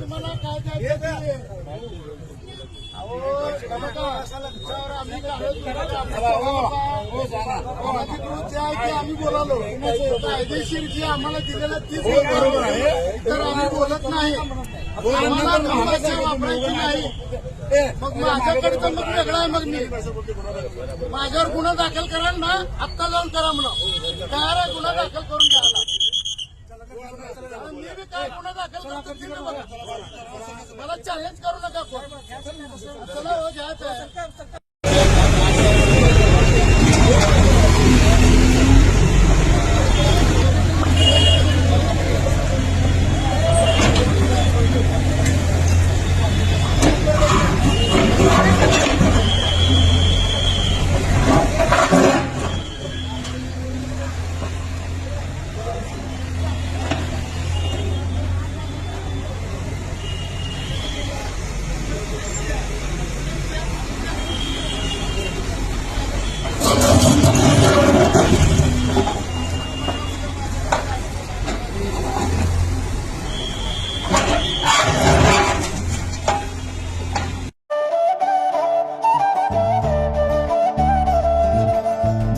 तुम्हाला काय आम्ही जे बोलालो कायदेशीर जी आम्हाला दिलेलं तीच बरोबर आहे तर आम्ही बोलत नाही आम्हाला भाषा वापरायची नाही मग माझ्याकडे तर मग वेगळं आहे मग मी माझ्यावर गुन्हा दाखल कराल ना आत्ता जाऊन करा म्हणा तयार आहे गुन्हा दाखल करून घ्यायला काय गुन्हा दाखल करतो बघा. मला चॅलेंज करू नका कोण. चला हो घ्यायचं आहे